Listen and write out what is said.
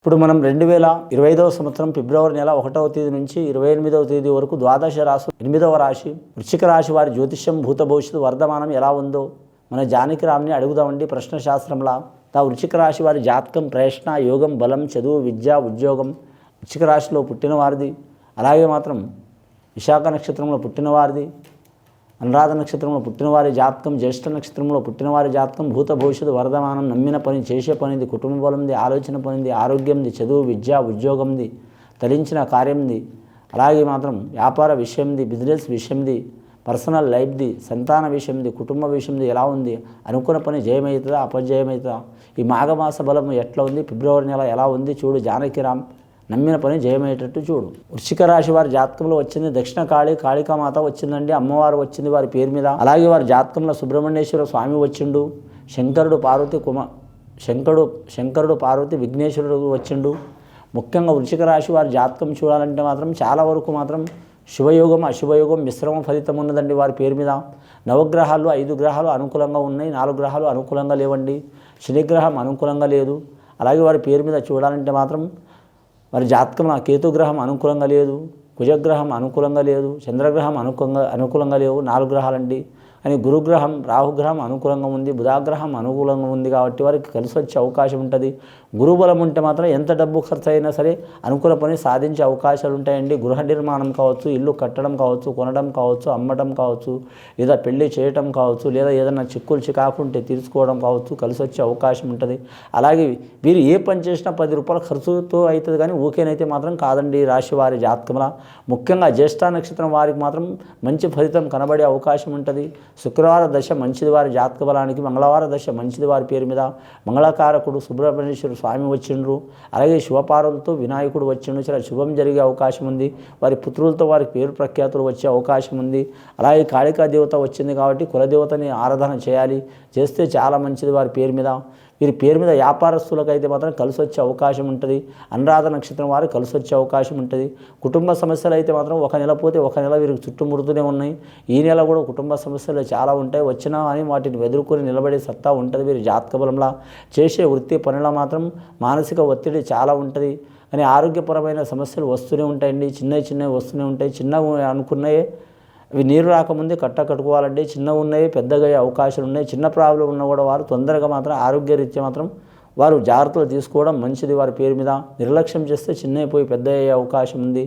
ఇప్పుడు మనం రెండు వేల ఇరవై ఐదవ సంవత్సరం ఫిబ్రవరి నెల ఒకటవ తేదీ నుంచి ఇరవై ఎనిమిదవ తేదీ వరకు ద్వాదశ రాశి ఎనిమిదవ రాశి వృశ్చిక రాశి వారి జ్యోతిష్యం భూత భవిష్యత్తు వర్ధమానం ఎలా ఉందో మన జానకి రామ్ని అడుగుదామండి ప్రశ్న శాస్త్రంలా తా వృశ్చిక రాశి వారి జాతకం ప్రయత్న యోగం బలం చదువు విద్య ఉద్యోగం వృశ్చిక రాశిలో పుట్టిన వారిది అలాగే మాత్రం విశాఖ నక్షత్రంలో పుట్టిన వారిది అనురాధ నక్షత్రంలో పుట్టినవారి జాతకం జ్యేష్ఠ నక్షత్రంలో పుట్టినవారి జాతకం భూత భవిష్యత్తు వరదమానం నమ్మిన పని చేసే పనిది కుటుంబ బలంది ఆలోచన పనిది ఆరోగ్యంది చదువు విద్య ఉద్యోగంది తలించిన కార్యంది అలాగే మాత్రం వ్యాపార విషయంది బిజినెస్ విషయంది పర్సనల్ లైఫ్ది సంతాన విషయంది కుటుంబ విషయంది ఎలా ఉంది అనుకున్న పని జయమవుతుందా అపజయమవుతుందా ఈ మాఘమాస బలం ఎట్లా ఉంది ఫిబ్రవరి నెల ఎలా ఉంది చూడు జానకిరామ్ నమ్మిన పని జయమయ్యేటట్టు చూడు. వృశ్చిక రాశి వారి జాతకంలో వచ్చింది దక్షిణ కాళి కాళికామాత వచ్చిందండి అమ్మవారు వచ్చింది వారి పేరు మీద. అలాగే వారి జాతకంలో సుబ్రహ్మణ్యేశ్వర స్వామి వచ్చిండు శంకరుడు పార్వతి కుమ శంకరుడు శంకరుడు పార్వతి విఘ్నేశ్వరుడు వచ్చిండు. ముఖ్యంగా వృశ్చిక రాశి వారి జాతకం చూడాలంటే మాత్రం చాలా వరకు మాత్రం శుభయోగం అశుభయోగం మిశ్రమ ఫలితం ఉన్నదండి వారి పేరు మీద. నవగ్రహాలు ఐదు గ్రహాలు అనుకూలంగా ఉన్నాయి నాలుగు గ్రహాలు అనుకూలంగా లేవండి. శనిగ్రహం అనుకూలంగా లేదు. అలాగే వారి పేరు మీద చూడాలంటే మాత్రం మరి జాతకంలో కేతుగ్రహం అనుకూలంగా లేదు కుజగ్రహం అనుకూలంగా లేదు చంద్రగ్రహం అనుకూలంగా అనుకూలంగా లేవు నాలుగు గ్రహాలండి. అని గురుగ్రహం రాహుగ్రహం అనుకూలంగా ఉంది బుధాగ్రహం అనుకూలంగా ఉంది కాబట్టి వారికి కలిసి వచ్చే అవకాశం ఉంటుంది. గురుబలం ఉంటే మాత్రం ఎంత డబ్బు ఖర్చు అయినా సరే అనుకూల పని సాధించే అవకాశాలు ఉంటాయండి. గృహ నిర్మాణం కావచ్చు ఇల్లు కట్టడం కావచ్చు కొనడం కావచ్చు అమ్మడం కావచ్చు లేదా పెళ్ళి చేయటం కావచ్చు లేదా ఏదైనా చిక్కులు చికాకుంటే తీర్చుకోవడం కావచ్చు కలిసి వచ్చే అవకాశం ఉంటుంది. అలాగే వీరు ఏ పని చేసినా పది రూపాయల ఖర్చుతో అవుతుంది కానీ ఊకేనైతే మాత్రం కాదండి రాశి వారి జాతకంలో. ముఖ్యంగా జ్యేష్ఠ నక్షత్రం వారికి మాత్రం మంచి ఫలితం కనబడే అవకాశం ఉంటుంది. శుక్రవార దశ మంచిది వారి జాతక బలానికి మంగళవార దశ మంచిది వారి పేరు మీద మంగళకారకుడు సుబ్రహ్మణ్యేశ్వర స్వామి వచ్చిండ్రు. అలాగే శివపారులతో వినాయకుడు వచ్చిండు. చాలా శుభం జరిగే అవకాశం ఉంది. వారి పుత్రులతో వారి పేరు ప్రఖ్యాతులు వచ్చే అవకాశం ఉంది. అలాగే కాళికా దేవత వచ్చింది కాబట్టి కులదేవతని ఆరాధన చేయాలి. చేస్తే చాలా మంచిది వారి పేరు మీద. వీరి పేరు మీద వ్యాపారస్తులకు అయితే మాత్రం కలిసి వచ్చే అవకాశం ఉంటుంది. అనురాధ నక్షత్రం వారు కలిసి వచ్చే అవకాశం ఉంటుంది. కుటుంబ సమస్యలు అయితే మాత్రం ఒక నెల పోతే ఒక నెల వీరికి చుట్టుముడుతూనే ఉన్నాయి. ఈ నెల కూడా కుటుంబ సమస్యలు చాలా ఉంటాయి. వచ్చినా అని వాటిని ఎదుర్కొని నిలబడే సత్తా ఉంటుంది వీరి జాతక బలంలా. చేసే వృత్తి పనుల మాత్రం మానసిక ఒత్తిడి చాలా ఉంటుంది. కానీ ఆరోగ్యపరమైన సమస్యలు వస్తూనే ఉంటాయండి. చిన్నవి చిన్నవి వస్తూనే ఉంటాయి. చిన్నవి అనుకున్నాయే అవి నీరు రాకముందే కట్ట కట్టుకోవాలంటే చిన్న ఉన్నాయి పెద్దగయ్యే అవకాశాలు ఉన్నాయి. చిన్న ప్రాబ్లం ఉన్న కూడా వారు తొందరగా మాత్రం ఆరోగ్యరీత్యా మాత్రం వారు జాగ్రత్తలు తీసుకోవడం మంచిది. వారి పేరు మీద నిర్లక్ష్యం చేస్తే చిన్నైపోయి పెద్ద అయ్యే అవకాశం ఉంది.